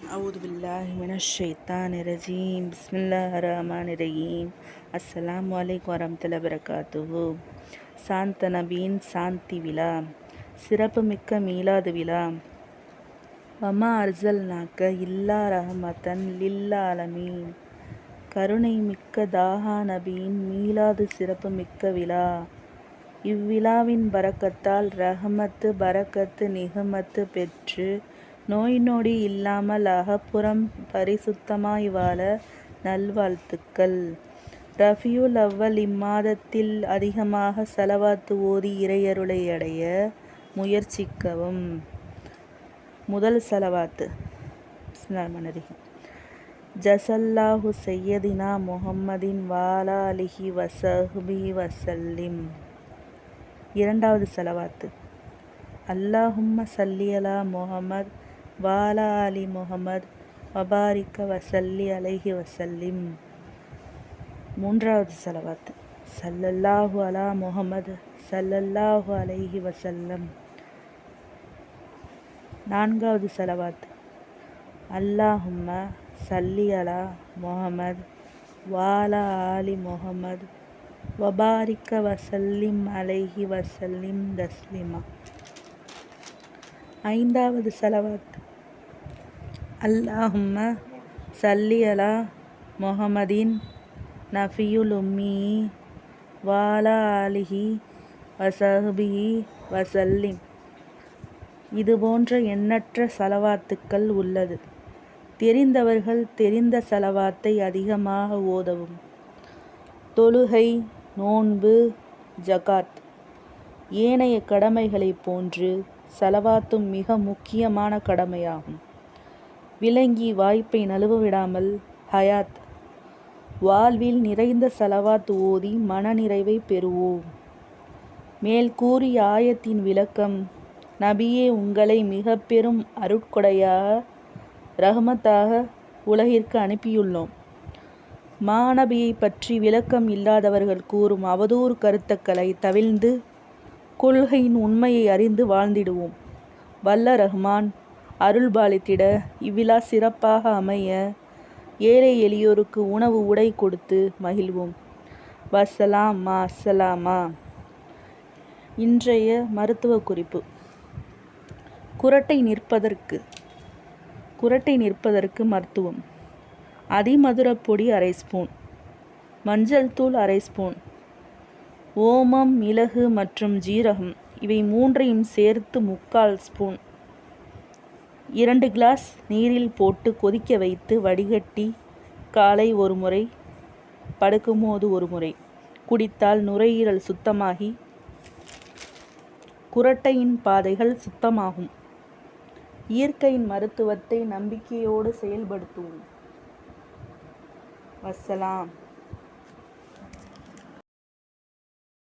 அவுது பில்லாஹி மினஷைத்தான் ரஜீம் பிஸ்மில்லா ரஹ்மான் ரஹீம் அஸ்லாம் வலைக்கம் வரமத்துல வரகாத்துஹு சாந்த நபீன் சாந்தி விழா சிறப்பு மிக்க மீலாது விழா வமா அர்சல் நாக்க இல்லா ரஹமத்தன் லில்லா அலமீன் கருணை மிக்க தாஹா நபியின் மீலாது சிறப்புமிக்க விழா இவ்விழாவின் பறக்கத்தால் ரஹமத்து பறக்கத்து நிகமத்து பெற்று நோய் நொடி இல்லாமல் அகப்புறம் பரிசுத்தமாய் வாழ நல்வாழ்த்துக்கள். ரஃபியுல் அவ்வல் இம்மாதத்தில் அதிகமாக செலவாத்து ஓதி இறையருளை அடைய முயற்சிக்கவும். முதல் செலவாத்து. பிஸ்மில்லாஹிர்ரஹ்மானிர்ரஹீம் ஜசல்லாஹு செய்யதினா முகம்மதின் வாலா அலிஹி வசஹ்பி வசல்லிம் இரண்டாவது செலவாத்து. அல்லாஹும்ம சல்லியலா முகமத் வாலா அலி முகமது வபாரிக்க வசல்லி அலைஹி வசல்லிம். மூன்றாவது செலவாத்து சல்லல்லாஹு அலா முகமது சல்லல்லாஹு அலைஹி வசல்லம். நான்காவது செலவாத்து அல்லாஹும்ம சல்லி அலா முகமது வாலா ஆலி முகமது வபாரிக்க வசல்லிம் அலைஹி வசல்லிம் தஸ்லிமா. ஐந்தாவது செலவாத். அல்லாஹும்ம சல்லி அலா முஹம்மதின் நஃபியுல் உம்மி வாலா அலிஹி வசஹபிஹி வசல்லிம். இது போன்ற எண்ணற்ற செலவாத்துக்கள் உள்ளது. தெரிந்தவர்கள் தெரிந்த செலவாத்தை அதிகமாக ஓதவும். தொழுகை நோன்பு ஜகாத். ஏனைய கடமைகளைப் போன்று செலவாத்தும் மிக முக்கியமான கடமையாகும். விளங்கி வாய்ப்பை நழுவ விடாமல் ஹயாத்! வாழ்வில் நிறைந்த செலவாத் ஓதி மனநிறைவை பெறுவோம். மேல் கூறிய ஆயத்தின் விளக்கம் நபியே உங்களை மிக பெரும் அருட்கொடையாக ரஹமத்தாக உலகிற்கு அனுப்பியுள்ளோம். மாநபியை பற்றி விளக்கம் இல்லாதவர்கள் கூறும் அவதூறு கருத்துக்களை தவிழ்ந்து கொள்கையின் உண்மையை அறிந்து வாழ்ந்திடுவோம். வல்ல ரஹ்மான்! அருள்பாலித்திட இவ்விழா சிறப்பாக அமைய ஏழை எளியோருக்கு உணவு உடை கொடுத்து மகிழ்வோம். வசலாமா அசலாமா இன்றைய மருத்துவ குறிப்பு. குரட்டை நிற்பதற்கு குரட்டை நிற்பதற்கு மருத்துவம். அதிமதுரப்பொடி அரை ஸ்பூன். மஞ்சள் தூள் அரை ஸ்பூன். ஓமம் மிளகு மற்றும் ஜீரகம் இவை மூன்றையும் சேர்த்து முக்கால் ஸ்பூன். இரண்டு கிளாஸ் நீரில் போட்டு கொதிக்க வைத்து வடிகட்டி காலை ஒரு முறை படுக்கும்போது ஒரு முறை. குடித்தால் நுரையீரல் சுத்தமாகி குரட்டையின் பாதைகள் சுத்தமாகும். இயற்கையின் மருத்துவத்தை நம்பிக்கையோடு செயல்படுத்துவோம். வசலாம்.